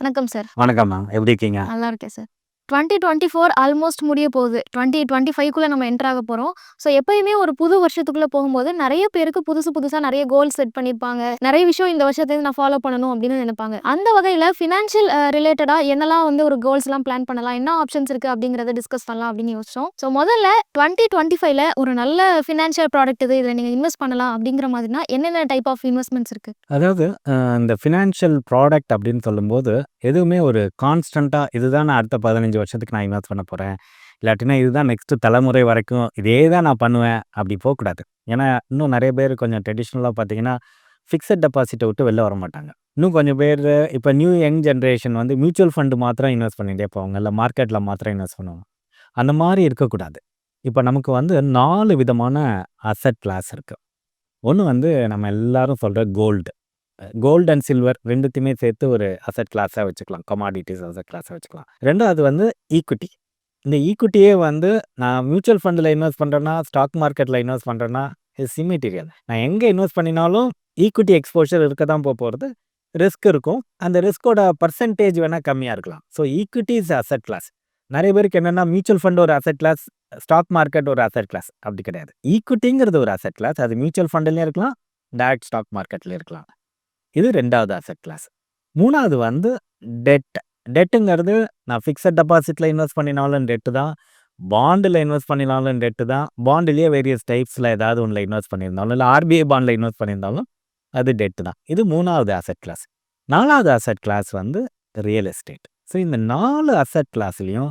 வணக்கம் சார். வணக்கம் மேம் எப்படி இருக்கீங்க? நல்லா இருக்கேன் sir. Twenty twenty four almost முடிய போகுது. டுவெண்ட்டி டுவெண்ட்டி ஃபைவ்க்குள்ளே நம்ம என்ட்ராக போகிறோம் ஸோ எப்பயுமே ஒரு புது வருஷத்துக்குள்ளே போகும்போது நிறைய பேருக்கு புதுசு புதுசாக நிறைய கோல் செட் பண்ணியிருப்பாங்க நிறைய விஷயம் இந்த வருஷத்தை நான் ஃபாலோ பண்ணணும் அப்படின்னு நினைப்பாங்க. அந்த வகையில் ஃபினான்ஷியல் ரிலேட்டடாக என்னெல்லாம் வந்து ஒரு கோல்ஸ்லாம் பிளான் பண்ணலாம்? என்ன ஆப்ஷன்ஸ் இருக்குது அப்படிங்கிறத டிஸ்கஸ் பண்ணலாம் அப்படின்னு யோசிச்சோம். ஸோ முதல்ல டுவெண்ட்டி டுவெண்ட்டி ஃபைவ்ல ஒரு நல்ல ஃபினான்ஷியல் ப்ராடக்ட் இது இதில் நீங்கள் இன்வெஸ்ட் பண்ணலாம் அப்படிங்கிற மாதிரினா என்னென்ன டைப் ஆஃப் இன்வெஸ்ட்மெண்ட்ஸ் இருக்குது அதாவது இந்த ஃபினான்ஷியல் ப்ராடக்ட் அப்படின்னு சொல்லும்போது எதுவுமே ஒரு கான்ஸ்டண்ட்டாக இதுதான் அடுத்த பதினஞ்சு வருஷத்துக்கு நான் இன்வெஸ்ட் பண்ண போகிறேன் இல்லாட்டினா இதுதான் நெக்ஸ்ட்டு தலைமுறை வரைக்கும் இதே தான் நான் பண்ணுவேன். அப்படி போகக்கூடாது. ஏன்னா இன்னும் நிறைய பேர் கொஞ்சம் ட்ரெடிஷ்னலாக பார்த்தீங்கன்னா ஃபிக்ஸட் டெபாசிட்டை விட்டு வெளில வர மாட்டாங்க. இன்னும் கொஞ்சம் பேர் இப்போ நியூ யங் ஜென்ரேஷன் வந்து மியூச்சுவல் ஃபண்டு மாத்திரம் இன்வெஸ்ட் பண்ணிட்டே போவாங்க. இல்லை மார்க்கெட்டில் மாத்திரம் இன்வெஸ்ட் பண்ணுவாங்க. அந்த மாதிரி இருக்கக்கூடாது. இப்போ நமக்கு வந்து நாலு விதமான அசட் கிளாஸ் இருக்குது ஒன்று வந்து நம்ம எல்லாரும் சொல்கிற கோல்டு கோல்டு அண்ட் சில்வர் ரெண்டுத்தையுமே சேர்த்து ஒரு அசட் கிளாஸாக வச்சுக்கலாம். கமாடிட்டிஸ் அசட் கிளாஸாக வச்சுக்கலாம். ரெண்டாவது வந்து ஈக்விட்டி இந்த ஈக்விட்டியே வந்து நான் மியூச்சுவல் ஃபண்டில் இன்வெஸ்ட் பண்ணுறேன்னா ஸ்டாக் மார்க்கெட்டில் இன்வெஸ்ட் பண்ணுறேன்னா இஸ் இம்மெட்டீரியல் நான் எங்கே இன்வெஸ்ட் பண்ணினாலும் ஈக்விட்டி எக்ஸ்போஷர் இருக்க தான் போக போகிறது ரிஸ்க் இருக்கும். அந்த ரிஸ்கோட பர்சன்டேஜ் வேணால் கம்மியாக இருக்கலாம். So equity is asset class நிறைய பேருக்கு என்னென்னா மியூச்சுவல் ஃபண்ட் ஒரு அசட் கிளாஸ் ஸ்டாக் மார்க்கெட் ஒரு அசட் கிளாஸ் அப்படி கிடையாது. ஈக்விட்டிங்கிறது ஒரு அசட் கிளாஸ் அது மியூச்சுவல் ஃபண்டுலேயும் இருக்கலாம். டேரக்ட் ஸ்டாக் மார்க்கெட்லேயும் இருக்கலாம். இது ரெண்டாவது அசட் கிளாஸ் மூணாவது வந்து டெட் டெட்டுங்கிறது நான் ஃபிக்ஸட் டெபாசிட்டில் இன்வெஸ்ட் பண்ணினாலும் டெட்டு தான். பாண்டில் இன்வெஸ்ட் பண்ணினாலும் டெட்டு தான். பாண்டிலேயே வேரியஸ் டைப்ஸில் ஏதாவது ஒன்றில் இன்வெஸ்ட் பண்ணியிருந்தாலும் இல்லை ஆர்பிஐ பாண்டில் இன்வெஸ்ட் பண்ணியிருந்தாலும் அது டெட்டு தான். இது மூணாவது அசட் கிளாஸ் நாலாவது அசட் கிளாஸ் வந்து ரியல் எஸ்டேட் ஸோ இந்த நாலு அசட் கிளாஸ்லேயும்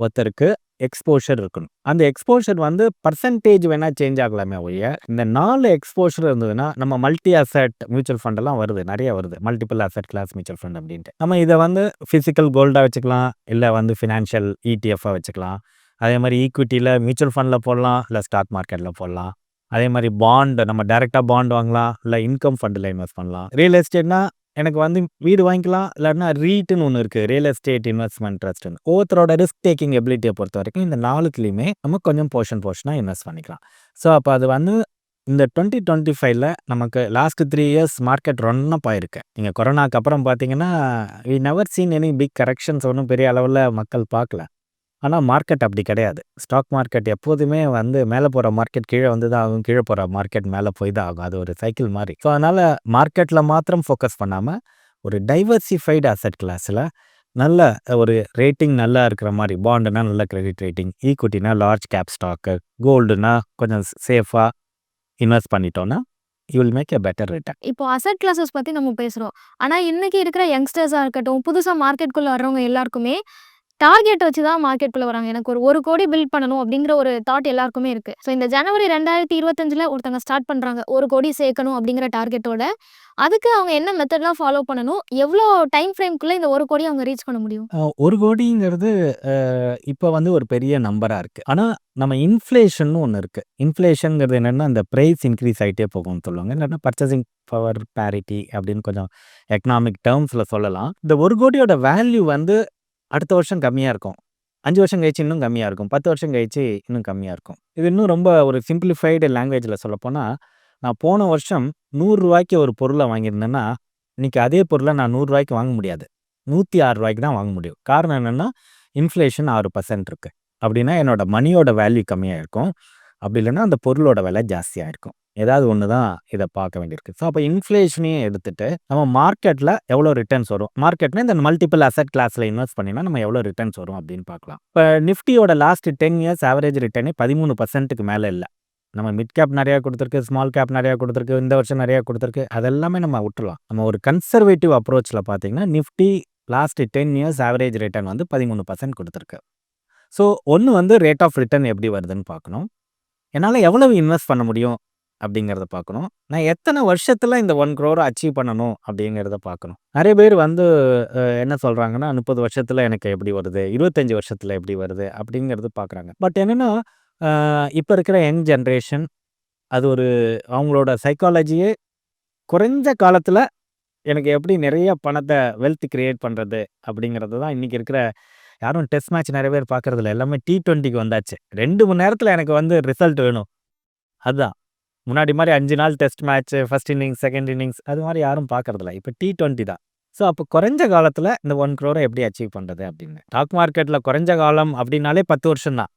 ஒருத்தருக்கு எக்ஸ்போஷர் இருக்கணும். அந்த எக்ஸ்போஷர் வந்து பர்சன்டேஜ் வேணால் சேஞ்ச் ஆகலாமே ஒழிய இந்த நாலு எக்ஸ்போஷர் இருந்ததுன்னா நம்ம மல்டி அசட் மியூச்சுவல் ஃபண்டெல்லாம் வருது நிறைய வருது. Multiple asset class mutual fund அப்படின்ட்டு. நம்ம இதை வந்து ஃபிசிக்கல் கோல்டாக வச்சுக்கலாம் இல்லை வந்து ஃபினான்ஷியல் இடிஎஃபாக வச்சுக்கலாம். அதே மாதிரி ஈக்விட்டியில் மியூச்சுவல் ஃபண்டில் போடலாம் இல்லை ஸ்டாக் மார்க்கெட்டில் போடலாம். அதே மாதிரி பாண்ட் நம்ம டைரெக்டாக பாண்ட் வாங்கலாம் இல்லை இன்கம் ஃபண்டில் இன்வெஸ்ட் பண்ணலாம். ரியல் எஸ்டேட்னா எனக்கு வந்து வீடு வாங்கிக்கலாம் இல்லைன்னா ரீட்டுன்னு ஒன்று இருக்குது ரியல் எஸ்டேட் இன்வெஸ்ட்மெண்ட் ட்ரஸ்ட்னு ஒவ்வொருத்தரோட ரிஸ்க் டேக்கிங் எபிலிட்டியை பொறுத்த வரைக்கும் இந்த நாலுத்துலேயுமே நம்ம கொஞ்சம் போர்ஷன் போர்ஷனாக இன்வெஸ்ட் பண்ணிக்கலாம். ஸோ அப்போ அது வந்து இந்த டுவெண்ட்டி டுவெண்ட்டி ஃபைவ்ல நமக்கு last three years market run ஆயிருக்கு. நீங்கள் கொரோனாக்கு அப்புறம் பார்த்தீங்கன்னா we never seen any big corrections ஒன்றும் பெரிய அளவில் மக்கள் பார்க்கல. ஆனால் மார்க்கெட் அப்படி கிடையாது. ஸ்டாக் மார்க்கெட் எப்போதுமே வந்து மேலே போகிற மார்க்கெட் கீழே வந்து தான் ஆகும். கீழே போகிற மார்க்கெட் மேலே போய் தான் ஆகும். அது ஒரு சைக்கிள் மாதிரி ஸோ அதனால் மார்க்கெட்டில் மாத்திரம் ஃபோக்கஸ் பண்ணாமல் ஒரு டைவர்சிஃபைடு அசட் கிளாஸில் நல்ல ஒரு ரேட்டிங் நல்லா இருக்கிற மாதிரி பாண்டுனா நல்ல கிரெடிட் ரேட்டிங் ஈக்குட்டினா லார்ஜ் கேப் ஸ்டாக்கு கோல்டுனா கொஞ்சம் சேஃபாக இன்வெஸ்ட் பண்ணிட்டோன்னா you will make a better return. இப்போ அசட் கிளாஸஸ் பற்றி நம்ம பேசுகிறோம் ஆனால் இன்னைக்கு இருக்கிற யங்ஸ்டர்ஸாக இருக்கட்டும் புதுசாக மார்க்கெட்டுக்குள்ளே வர்றவங்க எல்லாருக்குமே டார்கெட் வச்சு தான் மார்க்கெட்டுக்குள்ளே வராங்க. எனக்கு ஒரு ஒரு கோடி பில்ட் பண்ணணும் அப்படிங்கிற ஒரு தாட் எல்லாருக்குமே இருக்குது ஸோ இந்த ஜனவரி ரெண்டாயிரத்தி இருபத்தஞ்சில் ஒருத்தவங்க ஸ்டார்ட் பண்ணுறாங்க ஒரு கோடி சேர்க்கணும் அப்படிங்கிற டார்கெட்டோட அதுக்கு அவங்க என்ன மெத்தட்லாம் ஃபாலோ பண்ணணும்? எவ்வளோ டைம் ஃப்ரேம்குள்ளே இந்த ஒரு கோடி அவங்க ரீச் பண்ண முடியும்? ஒரு கோடிங்கிறது இப்போ வந்து ஒரு பெரிய நம்பராக இருக்குது ஆனால் நம்ம இன்ஃப்ளேஷன் ஒன்று இருக்குது இன்ஃப்ளேஷனுங்கிறது என்னென்னா அந்த ப்ரைஸ் இன்க்ரீஸ் ஆகிட்டே போகும்னு சொல்லுவாங்க. இல்லைன்னா பர்ச்சேசிங் பவர் பேரிட்டி அப்படின்னு கொஞ்சம் எக்கனாமிக் டேர்ம்ஸில் சொல்லலாம். இந்த ஒரு கோடியோட வேல்யூ வந்து அடுத்த வருஷம் கம்மியாக இருக்கும். அஞ்சு வருஷம் கழிச்சு இன்னும் கம்மியாக இருக்கும். பத்து வருஷம் கழிச்சு இன்னும் கம்மியாக இருக்கும். இது இன்னும் ரொம்ப ஒரு சிம்பிளிஃபைடு லாங்குவேஜில் சொல்லப்போனால் நான் போன வருஷம் நூறுரூவாய்க்கு ஒரு பொருளை வாங்கியிருந்தேன்னா இன்னைக்கு அதே பொருளை நான் நூறுரூவாய்க்கு வாங்க முடியாது. நூற்றி ஆறு ரூபாய்க்கு தான் வாங்க முடியும். காரணம் என்னென்னா இன்ஃப்ளேஷன் ஆறு பர்சன்ட் இருக்குது அப்படின்னா என்னோட மணியோட வேல்யூ கம்மியாக இருக்கும். அப்படி இல்லைன்னா அந்த பொருளோட விலை ஜாஸ்தியாக இருக்கும். ஏதாவது ஒன்று தான் இதை பார்க்க வேண்டியிருக்கு. ஸோ அப்போ இன்ஃப்ளேஷனையும் எடுத்துட்டு நம்ம மார்க்கெட்டில் எவ்வளோ ரிட்டர்ன்ஸ் வரும்? மார்க்கெட்னா இந்த மல்டிபிள் அசட் கிளாஸில் இன்வெஸ்ட் பண்ணினா நம்ம எவ்வளோ ரிட்டர்ன்ஸ் வரும் அப்படின்னு பார்க்கலாம் இப்போ நிஃப்டியோட லாஸ்ட் டென் இயர்ஸ் ஆவரேஜ் ரிட்டர்னே பதிமூணு பர்சன்ட்டுக்கு மேலே இல்லை. நம்ம மிட் கேப் நிறையா கொடுத்துருக்கு ஸ்மால் கேப் நிறையா கொடுத்துருக்கு இந்த வருஷம் நிறையா கொடுத்துருக்கு. அதெல்லாமே நம்ம விட்டுலாம் நம்ம ஒரு கன்சர்வேட்டிவ் அப்ரோச்சில் பார்த்தீங்கன்னா Nifty last ten years average return வந்து பதிமூணு பர்சன்ட் கொடுத்துருக்கு. ஸோ ஒன்று வந்து ரேட் ஆஃப் ரிட்டர்ன் எப்படி வருதுன்னு பார்க்கணும் என்னால் எவ்வளவு இன்வெஸ்ட் பண்ண முடியும்? அப்படிங்கிறத பார்க்கணும். நான் எத்தனை வருஷத்தில் இந்த ஒன் க்ரோரை அச்சீவ் பண்ணணும் அப்படிங்கிறத பார்க்கணும். நிறைய பேர் வந்து என்ன சொல்கிறாங்கன்னா முப்பது வருஷத்தில் எனக்கு எப்படி வருது? இருபத்தஞ்சி வருஷத்தில் எப்படி வருது? அப்படிங்கிறது பார்க்குறாங்க. பட் என்னென்னா இப்போ இருக்கிற யங் ஜென்ரேஷன் அது ஒரு அவங்களோட சைக்காலஜியே குறைஞ்ச காலத்தில் எனக்கு எப்படி நிறைய பணத்தை வெல்த் கிரியேட் பண்ணுறது அப்படிங்கிறது தான் இன்றைக்கி இருக்கிற யாரும் டெஸ்ட் மேட்ச் நிறைய பேர் பார்க்கறதில்ல. எல்லாமே டி ட்வெண்ட்டிக்கு வந்தாச்சு. ரெண்டு மணி நேரத்தில் எனக்கு வந்து ரிசல்ட் வேணும். அதுதான். முன்னாடி மாதிரி அஞ்சு நாள் test match first innings second innings அது மாதிரி யாரும் பார்க்கறதில்ல இப்போ டி டுவெண்ட்டி தான். ஸோ அப்போ குறைஞ்ச காலத்தில் இந்த ஒன் க்ரோரை எப்படி அச்சீவ் பண்ணுறது அப்படின்னு. ஸ்டாக் மார்க்கெட்டில் குறைஞ்ச காலம் அப்படின்னாலே பத்து வருஷம் தான்.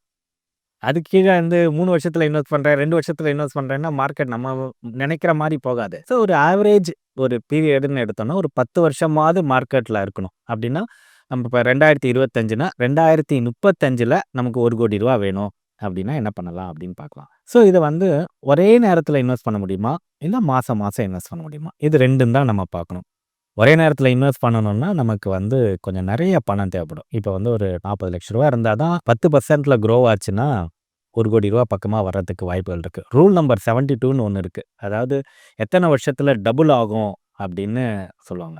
அது கீழே வந்து மூணு வருஷத்தில் இன்வெஸ்ட் பண்ணுறேன் ரெண்டு வருஷத்தில் இன்வெஸ்ட் பண்ணுறேன்னா மார்க்கெட் நம்ம நினைக்கிற மாதிரி போகாது. ஸோ ஒரு ஆவரேஜ் ஒரு பீரியடுன்னு எடுத்தோம்னா ஒரு பத்து வருஷமாவது மார்க்கெட்டில் இருக்கணும். அப்படின்னா நம்ம இப்போ ரெண்டாயிரத்தி இருபத்தஞ்சுனா ரெண்டாயிரத்தி முப்பத்தஞ்சில் நமக்கு ஒரு கோடி ரூபா வேணும் அப்படின்னா என்ன பண்ணலாம் அப்படின்னு பார்க்கலாம். ஸோ இதை வந்து ஒரே நேரத்தில் இன்வெஸ்ட் பண்ண முடியுமா? இல்லை மாதம் மாதம் இன்வெஸ்ட் பண்ண முடியுமா? இது ரெண்டும் தான் நம்ம பார்க்கணும். ஒரே நேரத்தில் இன்வெஸ்ட் பண்ணணும்னா நமக்கு வந்து கொஞ்சம் நிறைய பணம் தேவைப்படும். இப்போ வந்து ஒரு நாற்பது லட்ச ரூபா இருந்தால் தான் பத்து பர்சன்ட்டில் க்ரோ ஆச்சுன்னா ஒரு கோடி ரூபா பக்கமாக வர்றதுக்கு வாய்ப்புகள் இருக்குது ரூல் நம்பர் செவன்ட்டி டூன்னு ஒன்று இருக்குது அதாவது எத்தனை வருஷத்தில் டபுள் ஆகும் அப்படின்னு சொல்லுவாங்க.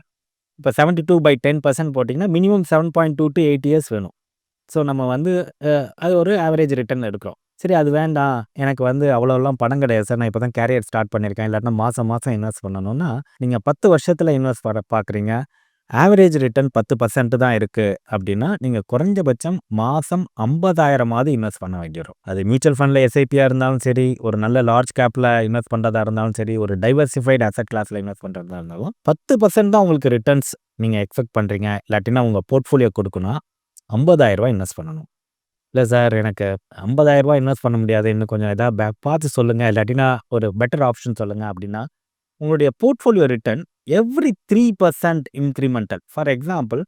இப்போ seventy two by ten percent போட்டிங்கன்னா minimum seven point two to eight years வேணும். ஸோ நம்ம வந்து அது ஒரு ஆவரேஜ் ரிட்டர்ன் எடுக்கிறோம். சரி அது வேண்டாம். எனக்கு வந்து அவ்வளோலாம் பணம் கிடையாது சார். நான் இப்போ தான் கேரியர் ஸ்டார்ட் பண்ணியிருக்கேன். இல்லாட்டினா மாதம் மாதம் இன்வெஸ்ட் பண்ணணும்னா நீங்கள் பத்து வருஷத்தில் இன்வெஸ்ட் பண்ண பார்க்குறீங்க. ஆவரேஜ் ரிட்டர்ன் பத்து பர்சன்ட் தான் இருக்குது அப்படின்னா நீங்கள் குறைஞ்சபட்சம் மாதம் ஐம்பதாயிரமாவது இன்வெஸ்ட் பண்ண வேண்டியிடும் அது மியூச்சுவல் ஃபண்டில் எஸ்ஐபியாக இருந்தாலும் சரி ஒரு நல்ல லார்ஜ் கேப்பில் இன்வெஸ்ட் பண்ணுறதா இருந்தாலும் சரி ஒரு டைவர்சிஃபைடு அசட் கிளாஸில் இன்வெஸ்ட் பண்ணுறதா இருந்தாலும் பத்து பர்சன்ட் தான் உங்களுக்கு ரிட்டர்ன்ஸ் நீங்கள் எக்ஸ்பெக்ட் பண்ணுறீங்க இல்லாட்டினா உங்கள் போர்ட்ஃபோலியோ கொடுக்கணும் ஐம்பதாயிரரூபா இன்வெஸ்ட் பண்ணணும். இல்லை சார் எனக்கு ஐம்பதாயிரரூபா இன்வெஸ்ட் பண்ண முடியாது. இன்னும் கொஞ்சம் எதாவது பேக் பார்த்து சொல்லுங்கள் இல்லாட்டினா ஒரு பெட்டர் ஆப்ஷன் சொல்லுங்கள் அப்படின்னா உங்களுடைய portfolio return every three percent incremental. For example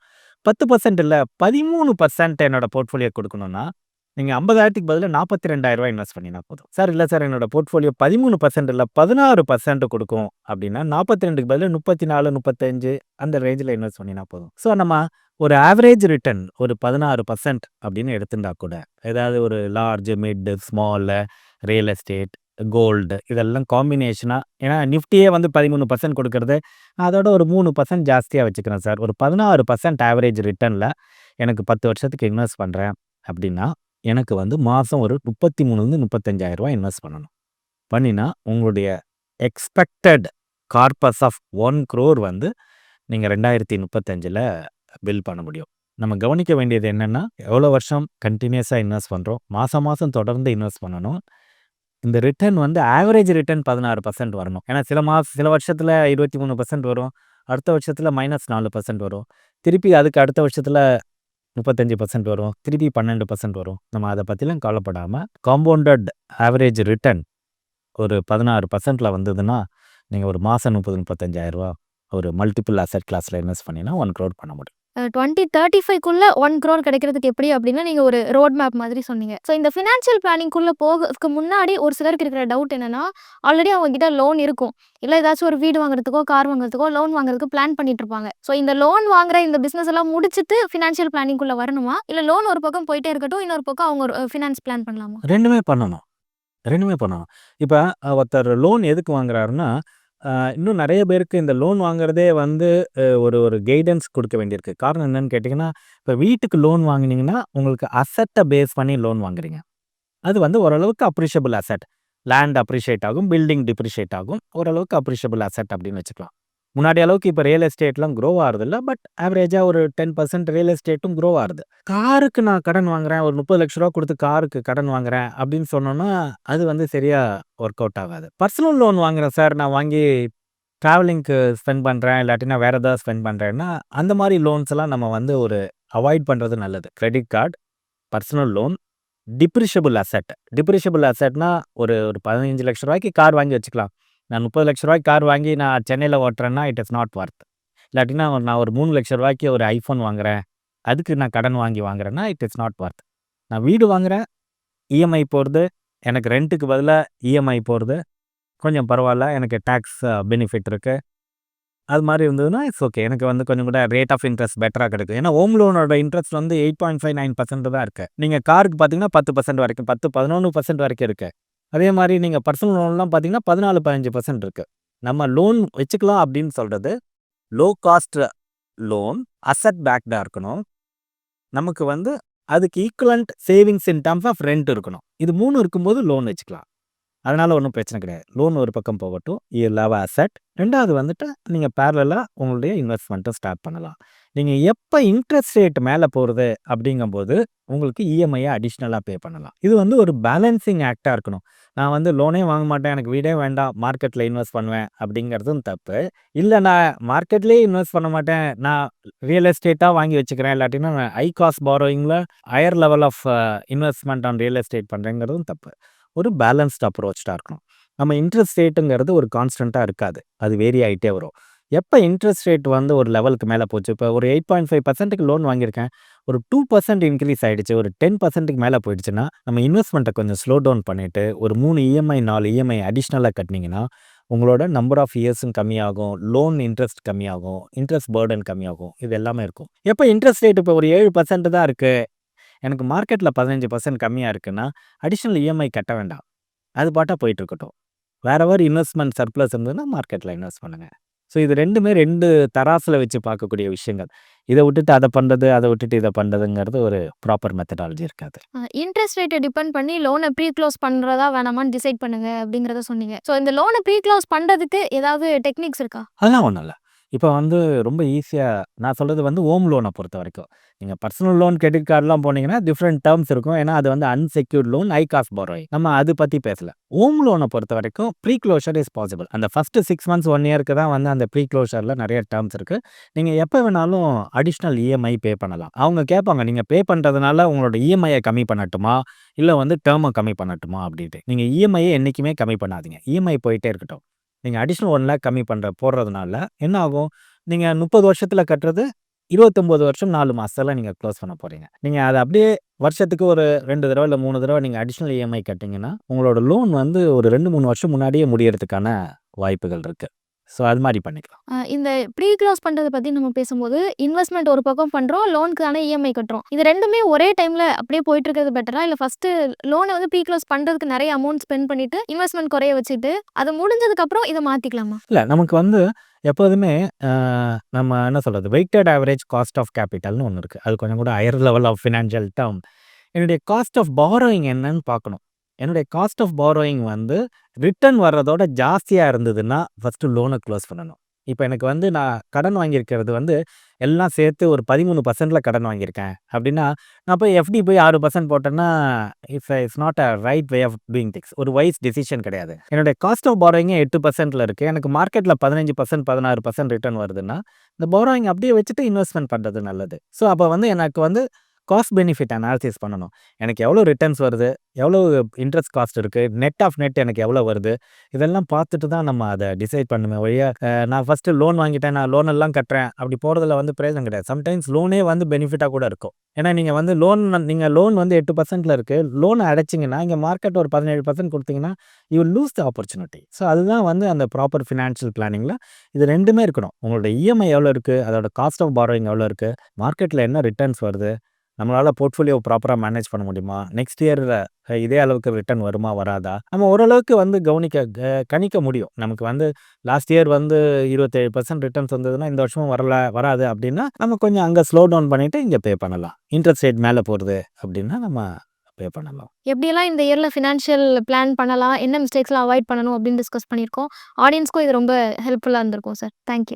பத்து பர்சன்ட் இல்லை பதிமூணு பர்சன்ட் என்னோட போர்ட்ஃபோலியோ கொடுக்கணும்னா நீங்கள் ஐம்பதாயிரத்துக்கு பதிலாக நாற்பத்தி ரெண்டாயிரரூவா இன்வெஸ்ட் பண்ணினா போதும். சார் இல்லை சார் என்னோட போர்ட்ஃபோலியோ பதிமூணு பர்சன்ட் இல்லை பதினாறு பர்சன்ட் கொடுக்கும். அப்படின்னா நாற்பத்தி ரெண்டுக்கு பதிலாக முப்பத்தி நாலு முப்பத்தஞ்சு அந்த ரேஞ்சில் இன்வெஸ்ட் பண்ணினா போதும். ஸோ நம்ம ஒரு ஆவரேஜ் ரிட்டர்ன் ஒரு பதினாறு பர்சன்ட் அப்படின்னு எடுத்துட்டா கூட ஏதாவது ஒரு large mid small real estate gold இதெல்லாம் காம்பினேஷனாக ஏன்னா நிஃப்டியே வந்து பதிமூணு பர்சன்ட் கொடுக்கறது அதோட ஒரு மூணு பர்சன்ட் ஜாஸ்தியாக வச்சுக்கிறேன் சார். ஒரு பதினாறு பர்சன்ட் ஆவரேஜ் ரிட்டர்னில் எனக்கு பத்து வருஷத்துக்கு இன்வெஸ்ட் பண்ணுறேன் அப்படின்னா எனக்கு வந்து மாதம் ஒரு முப்பத்தி மூணுலேருந்து முப்பத்தஞ்சாயிரரூவா இன்வெஸ்ட் பண்ணணும். பண்ணினா உங்களுடைய expected corpus of one crore வந்து நீங்கள் ரெண்டாயிரத்தி முப்பத்தஞ்சில் பில் பண்ண முடியும். நம்ம கவனிக்க வேண்டியது என்னென்னா எவ்வளோ வருஷம் கண்டினியூஸாக இன்வெஸ்ட் பண்ணுறோம் மாதம் மாதம் தொடர்ந்து இன்வெஸ்ட் பண்ணணும். இந்த ரிட்டர்ன் வந்து ஆவரேஜ் ரிட்டர்ன் பதினாறு பர்சன்ட் வரணும். ஏன்னா சில மாதம் சில வருஷத்தில் இருபத்தி மூணு பர்சன்ட் வரும். அடுத்த வருஷத்தில் மைனஸ் நாலு பர்சன்ட் வரும். திருப்பி அதுக்கு அடுத்த வருஷத்தில் முப்பத்தஞ்சு பர்சன்ட் வரும். திருப்பி பன்னெண்டு பர்சன்ட் வரும். நம்ம அதை பற்றிலாம் கவலைப்படாமல் காம்பவுண்டட் ஆவரேஜ் ரிட்டர்ன் ஒரு பதினாறு பர்சன்ட்டில் வந்ததுன்னா நீங்கள் ஒரு மாதம் முப்பது முப்பத்தஞ்சாயிரரூவா ஒரு மல்டிபிள் அசட் கிளாஸில் இன்வெஸ்ட் பண்ணினா ஒன் க்ரோட் பண்ண முடியும். டுவெண்ட்டி தேர்ட்டி ஃபைவ்க்குள்ளே ஒன் க்ரோர் கிடைக்கிறதுக்கு எப்படி அப்படின்னா நீங்கள் ஒரு ரோட் மேப் மாதிரி சொன்னீங்க. ஸோ இந்த ஃபினான்ஷியல் பிளானிங்குள்ளே போகிறதுக்கு முன்னாடி ஒரு சிலருக்கு இருக்கிற டவுட் என்னென்னா ஆல்ரெடி அவங்ககிட்ட லோன் இருக்கும். இல்லை ஏதாச்சும் ஒரு வீடு வாங்குறதுக்கோ கார் வாங்குறதுக்கோ லோன் வாங்குறதுக்கு பிளான் பண்ணிட்டு இருப்பாங்க. ஸோ இந்த லோன் வாங்குற இந்த பிஸ்னஸ் எல்லாம் முடிச்சுட்டு ஃபினான்ஷியல் பிளானிங்குள்ளே வரணுமா? இல்லை லோன் ஒரு பக்கம் போயிட்டே இருக்கட்டும் இன்னொரு பக்கம் அவங்க ஒரு ஃபினான்ஸ் பிளான் பண்ணலாமா? ரெண்டுமே பண்ணணும். ரெண்டுமே பண்ணணும். இப்போ ஒருத்தர் லோன் எதுக்கு வாங்குறாருன்னா இன்னும் நிறைய பேருக்கு இந்த லோன் வாங்குறதே வந்து ஒரு ஒரு கைடன்ஸ் கொடுக்க வேண்டியிருக்கு. காரணம் என்னன்னு கேட்டிங்கன்னா இப்போ வீட்டுக்கு லோன் வாங்குனீங்கன்னா உங்களுக்கு அசட்டை பேஸ் பண்ணி லோன் வாங்குறீங்க. அது வந்து ஓரளவுக்கு அப்ரிஷியபிள் அசட் லேண்ட் அப்ரிஷியேட் ஆகும் பில்டிங் டிப்ரிஷியேட் ஆகும் ஓரளவுக்கு அப்ரிஷியபிள் அசட் அப்படின்னு வச்சுக்கலாம். முன்னாடி அளவுக்கு இப்போ ரியல் எஸ்டேட்லாம் க்ரோ ஆகுறதில்ல பட் ஆவரேஜாக ஒரு டென் பர்சன்ட் ரியல் எஸ்டேட்டும் க்ரோ ஆகுது காருக்கு நான் கடன் வாங்குறேன் ஒரு முப்பது லட்ச ரூபா கொடுத்து காருக்கு கடன் வாங்குறேன் அப்படின்னு சொன்னோன்னா அது வந்து சரியா ஒர்க் அவுட் ஆகாது. பர்சனல் லோன் வாங்குறேன் சார் நான் வாங்கி ட்ராவலிங்க்கு ஸ்பெண்ட் பண்ணுறேன் இல்லாட்டினா வேறு ஏதாவது ஸ்பெண்ட் பண்ணுறேன்னா அந்த மாதிரி லோன்ஸ் எல்லாம் நம்ம வந்து ஒரு அவாய்ட் பண்ணுறது நல்லது. Credit card personal loan depreciable asset depreciable அசெட்னா ஒரு ஒரு பதினஞ்சு லட்ச ரூபாய்க்கு கார் வாங்கி வச்சுக்கலாம். நான் முப்பது லட்ச ரூபாய்க்கு கார் வாங்கி நான் சென்னையில் ஓட்டுறேன்னா இட் இஸ் நாட் ஒர்த் இல்லாட்டினா ஒரு நான் ஒரு மூணு லட்ச ரூபாய்க்கு ஒரு ஐஃபோன் வாங்குறேன். அதுக்கு நான் கடன் வாங்கி வாங்குறேன்னா இட் இஸ் நாட் ஒர்த் நான் வீடு வாங்குறேன் இஎம்ஐ போகிறது எனக்கு ரெண்ட்டுக்கு பதிலாக இஎம்ஐ போகிறது கொஞ்சம் பரவாயில்ல எனக்கு டேக்ஸ் பெனிஃபிட் இருக்குது அது மாதிரி இருந்ததுன்னா இட்ஸ் ஓகே எனக்கு வந்து கொஞ்சம் கூட ரேட் ஆஃப் இன்ட்ரெஸ்ட் பெட்டராக கிடைக்கும். ஏன்னா ஹோம் லோனோட இன்ட்ரெஸ்ட் வந்து eight point five nine percent தான் இருக்குது நீங்கள் காருக்கு பார்த்தீங்கன்னா பத்து பர்சன்ட் வரைக்கும் பத்து பதினொன்று பர்சன்ட் வரைக்கும் இருக்குது அதே மாதிரி நீங்கள் பர்சனல் லோன்லாம் பார்த்தீங்கன்னா பதினாலு பதினஞ்சு பர்சன்ட் இருக்குது நம்ம லோன் வச்சுக்கலாம் அப்படின்னு சொல்கிறது லோ காஸ்ட் லோன் அசட் பேக்டாக இருக்கணும். நமக்கு வந்து அதுக்கு equivalent savings in terms of rent இருக்கணும். இது மூணு இருக்கும்போது லோன் வச்சுக்கலாம். அதனால் ஒன்றும் பிரச்சனை கிடையாது. லோன் ஒரு பக்கம் போகட்டும். யூ லவ் அசட் ரெண்டாவது அசெட். 2வது வந்துட்டு நீங்கள் பேரலாக உங்களுடைய இன்வெஸ்ட்மெண்ட்டை ஸ்டார்ட் பண்ணலாம். நீங்கள் எப்போ இன்ட்ரெஸ்ட் ரேட் மேலே போகிறது அப்படிங்கும்போது, உங்களுக்கு இஎம்ஐயை அடிஷ்னலாக பே பண்ணலாம். இது வந்து ஒரு பேலன்சிங் ஆக்டாக இருக்கணும். நான் வந்து லோனே வாங்க மாட்டேன். எனக்கு வீடே வேண்டாம். மார்க்கெட்டில் இன்வெஸ்ட் பண்ணுவேன் அப்படிங்கிறதும் தப்பு. இல்லை நான் மார்க்கெட்லேயே இன்வெஸ்ட் பண்ண மாட்டேன். நான் ரியல் எஸ்டேட்டாக வாங்கி வச்சுக்கிறேன். இல்லாட்டினா high cost பாரோயிங்கில் higher level of investment on real estate பண்ணுறேங்கிறதும் தப்பு. ஒரு பேலன்ஸ்ட் அப்ரோச்சா இருக்கணும். நம்ம இன்ட்ரெஸ்ட் ரேட்டுங்கிறது ஒரு கான்ஸ்டண்ட்டாக இருக்காது. அது வேரி ஆகிட்டே வரும். எப்போ இன்ட்ரெஸ்ட் ரேட் வந்து ஒரு லெவலுக்கு மேலே போச்சு. இப்போ ஒரு எயிட் பாயிண்ட் ஃபைவ் பர்சன்ட்டுக்கு லோன் வாங்கியிருக்கேன். ஒரு டூ பர்சன்ட் இன்க்ரீஸ் ஆகிடுச்சு ஒரு டென் பர்சன்ட்டுக்கு மேலே போயிடுச்சுன்னா, நம்ம இன்வெஸ்ட்மெண்ட்டை கொஞ்சம் ஸ்லோ டவுன் பண்ணிவிட்டு ஒரு மூணு இஎம்ஐ நாலு இஎம்ஐ அடிஷ்னலாக கட்டினீங்கன்னா உங்களோட நம்பர் ஆஃப் இயர்ஸும் கம்மியாகும். லோன் இன்ட்ரெஸ்ட் கம்மியாகும். இன்ட்ரெஸ்ட் பர்டன் கம்மியாகும். இது எல்லாமே இருக்கும். எப்போ இன்ட்ரெஸ்ட் ரேட் இப்போ ஒரு ஏழு பர்சன்ட் தான் இருக்குது எனக்கு மார்க்கெட்ல 15% கம்மியா இருக்குன்னா, அடிஷனல் இஎம்ஐ கட்ட வேண்டாம். அது பாட்டா போயிட்டு இருக்கட்டும். வேறெவர் இன்வெஸ்ட்மென்ட் சர்ப்ளஸ் இருந்ததுன்னா மார்க்கெட்ல இன்வெஸ்ட் பண்ணுங்க. ஸோ இது 2மே 2 தராசுல வச்சு பார்க்கக்கூடிய விஷயங்கள். இத விட்டுட்டு அத பண்றது, அத விட்டுட்டு இத பண்றதுங்கிறது ஒரு ப்ராப்பர் மெத்தடாலஜி இருக்காது. இன்ட்ரெஸ்ட் ரேட்ட டிபெண்ட் பண்ணி லோன ப்ரீ க்ளோஸ் பண்றதா வேணாமான்னு டிசைட் பண்ணுங்க அப்படிங்கிறத சொன்னீங்க. ஸோ இந்த லோன ப்ரீ க்ளோஸ் பண்றதுக்கு ஏதாவது டெக்னிக்ஸ் இருக்கா? அதெல்லாம் ஒண்ணும் இல்ல. இப்போ வந்து ரொம்ப ஈஸியா நான் சொல்றது வந்து ஹோம் லோன பொறுத்தவரைக்கும். நீங்க பர்சனல் லோன், கிரெடிட் கார்ட்லாம் போனீங்கன்னா டிஃப்ரெண்ட் டெர்ம்ஸ் இருக்கும். ஏன்னா அது வந்து unsecured loan, high cost borrowing. நம்ம அது பத்தி பேசல. ஹோம் லோன பொறுத்தவரைக்கும் ப்ரீ க்ளோஷர் இஸ் பாசிபிள். அந்த ஃபர்ஸ்ட் 6 மந்த்ஸ், 1 இயர்க்கு தான் வந்து அந்த ப்ரீ க்ளோஷர்ல நெறைய டெர்ம்ஸ் இருக்கு. நீங்க எப்ப வேணாலும் அடிஷனல் இஎம்ஐ பே பண்ணலாம். அவங்க கேட்பாங்க, நீங்க பே பண்றதுனால உங்களோட இஎம்ஐய கம்மி பண்ணட்டுமா? இல்ல வந்து டெர்ம கம்மி பண்ணட்டுமா? அப்படின்ட்டு. நீங்க இஎம்ஐய என்னைக்குமே கம்மி பண்ணாதீங்க. இஎம்ஐ போயிட்டே இருக்கட்டும். நீங்கள் அடிஷ்னல் ஒன் லேக் கம்மி பண்ணுற போடுறதுனால என்ன ஆகும்? நீங்கள் முப்பது வருஷத்தில் கட்டுறது 29 வருஷம் நாலு மாதத்தில் நீங்கள் க்ளோஸ் பண்ண போகிறீங்க நீங்கள் அதை அப்படியே வருஷத்துக்கு ஒரு ரெண்டு தடவை இல்லை மூணு தடவை நீங்கள் அடிஷ்னல் இஎம்ஐ கட்டிங்கன்னா, உங்களோட லோன் வந்து ஒரு 2, 3 வருஷம் முன்னாடியே முடியறதுக்கான வாய்ப்புகள் இருக்குது ஸோ அது மாரி பண்ணிக்கலாம். இந்த ப்ரீ க்ளோஸ் பண்றத பத்தி நம்ம பேசும்போது, இன்வெஸ்ட்மென்ட் ஒரு பக்கம் பண்றோம். லோனுக்கான இஎம்ஐ கட்டுறோம். இது 2மே ஒரே டைம்ல அப்படியே போயிட்டு இருக்கிறது பெட்டரா? இல்ல ஃபர்ஸ்ட்டு லோன வந்து ப்ரீ க்ளோஸ் பண்றதுக்கு நெறைய அமௌண்ட் ஸ்பெண்ட் பண்ணிட்டு, இன்வெஸ்ட்மென்ட் குறைய வச்சுட்டு, அது முடிஞ்சதுக்கு அப்புறம் இத மாத்திக்கலாமா? இல்ல நமக்கு வந்து எப்போதுமே நம்ம என்ன சொல்றது? வெய்ட்டட் ஆவரேஜ் காஸ்ட் ஆஃப் கேப்பிட்டல்னு ஒண்ணு இருக்கு. அது கொஞ்சம் கூட higher level of financial term. என்னுடைய காஸ்ட் ஆஃப் பாரோயிங் என்னன்னு பார்க்கணும். என்னுடைய காஸ்ட் ஆஃப் பாரோயிங் வந்து ரிட்டர்ன் வர்றதோட ஜாஸ்தியாக இருந்ததுன்னா, ஃபஸ்ட்டு லோனை க்ளோஸ் பண்ணணும். இப்போ எனக்கு வந்து நான் கடன் வாங்கியிருக்கிறது வந்து எல்லாம் சேர்த்து ஒரு பதிமூணு பர்சன்ட்டில் கடன் வாங்கியிருக்கேன். அப்படின்னா, நான் போய் எஃப்டி போய் ஆறு பர்சன்ட் போட்டேன்னா, it's it's not a right way of doing things. ஒரு வைஸ் டெசிஷன் கிடையாது. என்னுடைய காஸ்ட் ஆஃப் பாரோயிங்கே எட்டு பர்சன்ட்டில் இருக்குது எனக்கு மார்க்கெட்டில் பதினஞ்சு பர்சன்ட் பதினாறு பர்சன்ட் ரிட்டர்ன் வருதுன்னா, இந்த பாரோயிங் அப்படியே வச்சுட்டு இன்வெஸ்ட்மெண்ட் பண்ணுறது நல்லது. ஸோ அப்போ வந்து எனக்கு வந்து காஸ்ட் பெனிஃபிட் அனாலிசிஸ் பண்ணணும். எனக்கு எவ்வளோ ரிட்டர்ன்ஸ் வருது? எவ்வளோ இன்ட்ரெஸ்ட் காஸ்ட் இருக்குது நெட் ஆஃப் நெட் எனக்கு எவ்வளோ வருது? இதெல்லாம் பார்த்துட்டு தான் நம்ம அதை டிசைட் பண்ணுமே ஒழிய, நான் ஃபர்ஸ்ட்டு லோன் வாங்கிட்டேன். நான் லோன் எல்லாம் கட்டுறேன். அப்படி போகிறதுல வந்து பிரயோஜனம் கிடையாது. சம்டைம்ஸ் லோனே வந்து பெனிஃபிட்டாக கூட இருக்கும். ஏன்னா நீங்கள் வந்து லோன் நீங்கள் லோன் வந்து எட்டு பர்சன்ட்டில் இருக்குது லோன் அடைச்சிங்கன்னா இங்கே மார்க்கெட் ஒரு பதினேழு பர்சன்ட் கொடுத்தீங்கன்னா you lose the opportunity. So அதுதான் வந்து அந்த ப்ராப்பர் ஃபினான்ஷியல் பிளானிங்கில் இது ரெண்டுமே இருக்கணும். உங்களோட இஎம்ஐ எவ்வளோ இருக்குது அதோட காஸ்ட் ஆஃப் பாரோயிங் எவ்வளோ இருக்குது மார்க்கெட்டில் என்ன ரிட்டர்ன்ஸ் வருது? நம்மளால் போர்ட்ஃபோலியோ ப்ராப்பராக மேனேஜ் பண்ண முடியுமா? நெக்ஸ்ட் இயரில் இதே அளவுக்கு ரிட்டர்ன் வருமா? வராதா? நம்ம ஓரளவுக்கு வந்து கவனிக்க க கணிக்க முடியும். நமக்கு வந்து லாஸ்ட் இயர் வந்து 27% ரிட்டர்ன்ஸ் வந்ததுன்னா, இந்த வருஷமும் வரல வராது அப்படின்னா, நம்ம கொஞ்சம் அங்கே ஸ்லோ டவுன் பண்ணிவிட்டு இங்கே பே பண்ணலாம். இன்ட்ரெஸ்ட் ரேட் மேலே போகிறது அப்படின்னா, நம்ம பே பண்ணலாம். எப்படியெல்லாம் இந்த இயரில் ஃபினான்ஷியல் பிளான் பண்ணலாம்? என்ன மிஸ்டேக்ஸ்லாம் அவாய்ட் பண்ணணும் அப்படின்னு டிஸ்கஸ் பண்ணியிருக்கோம். ஆடியன்ஸ்க்கும் இது ரொம்ப ஹெல்ப்ஃபுல்லாக இருந்திருக்கும் சார். Thank you.